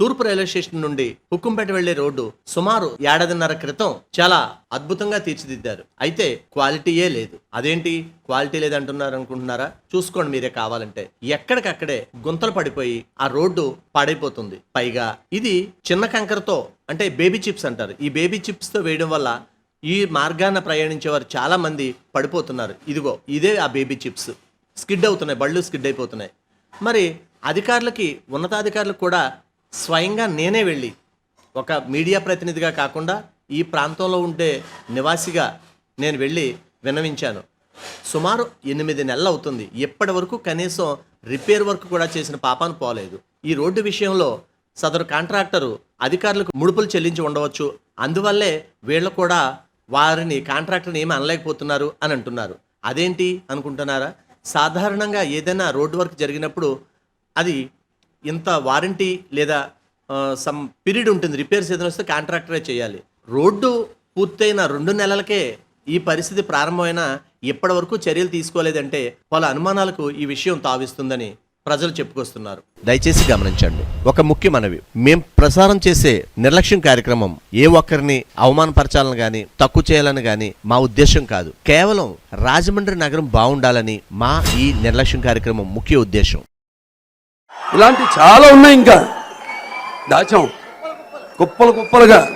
తూర్పు railway station నుండి హుక్కుంపేట వెళ్ళే రోడ్డు సుమారు ఏడాదిన్నర క్రితం చాలా అద్భుతంగా తీర్చిదిద్దారు. అయితే క్వాలిటీయే లేదు. అదేంటి? క్వాలిటీ లేదంటున్నారు అనుకుంటున్నారా చూసుకోండి మీరే కావాలంటే. ఎక్కడికక్కడే గుంతలు పడిపోయి ఆ రోడ్డు పాడైపోతుంది. పైగా ఇది చిన్న కంకరతో అంటే బేబీ చిప్స్ అంటారు. ఈ బేబీ చిప్స్తో వేయడం వల్ల ఈ మార్గాన ప్రయాణించే వారు చాలా మంది పడిపోతున్నారు. ఇదిగో ఇదే ఆ బేబీ చిప్స్. స్కిడ్ అవుతున్నాయి. బళ్ళు స్కిడ్ అయిపోతున్నాయి. మరి అధికారులకి ఉన్నతాధికారులకు కూడా స్వయంగా నేనే వెళ్ళి ఒక మీడియా ప్రతినిధిగా కాకుండా ఈ ప్రాంతంలో ఉండే నివాసిగా నేను వెళ్ళి విన్నవించాను. సుమారు ఎనిమిది నెలలు అవుతుంది ఇప్పటి వరకు కనీసం రిపేర్ వర్క్ కూడా చేసిన పాపాను పోలేదు. ఈ రోడ్డు విషయంలో సదరు కాంట్రాక్టరు అధికారులకు ముడుపులు చెల్లించి ఉండవచ్చు. అందువల్లే వీళ్ళు కూడా వారిని కాంట్రాక్టర్ని ఏమి అనలేకపోతున్నారు అని అంటున్నారు. అదేంటి అనుకుంటున్నారా? సాధారణంగా ఏదైనా రోడ్డు వర్క్ జరిగినప్పుడు అది ఇంత వారంటీ లేదా సమ్ పీరియడ్ ఉంటుంది రిపేర్స్ ఏదైనా వస్తే కాంట్రాక్టరే చేయాలి. రోడ్డు పూర్తయిన రెండు నెలలకే ఈ పరిస్థితి ప్రారంభమైన ఇప్పటి వరకు చర్యలు తీసుకోలేదంటే వాళ్ళ అనుమానాలకు ఈ విషయం తావిస్తుందని ప్రజలు చెప్పుకొస్తున్నారు. దయచేసి గమనించండి ఒక ముఖ్య మనవి. మేం ప్రసారం చేసే నిర్లక్ష్యం కార్యక్రమం ఏ ఒక్కరిని అవమానపరచాలని గాని తక్కువ చేయాలని గాని మా ఉద్దేశం కాదు. కేవలం రాజమండ్రి నగరం బాగుండాలని మా ఈ నిర్లక్ష్యం కార్యక్రమం ముఖ్య ఉద్దేశం. ఇలాంటి చాలా ఉన్నాయి ఇంకా. దాచాం. కుప్పలు కుప్పలుగా.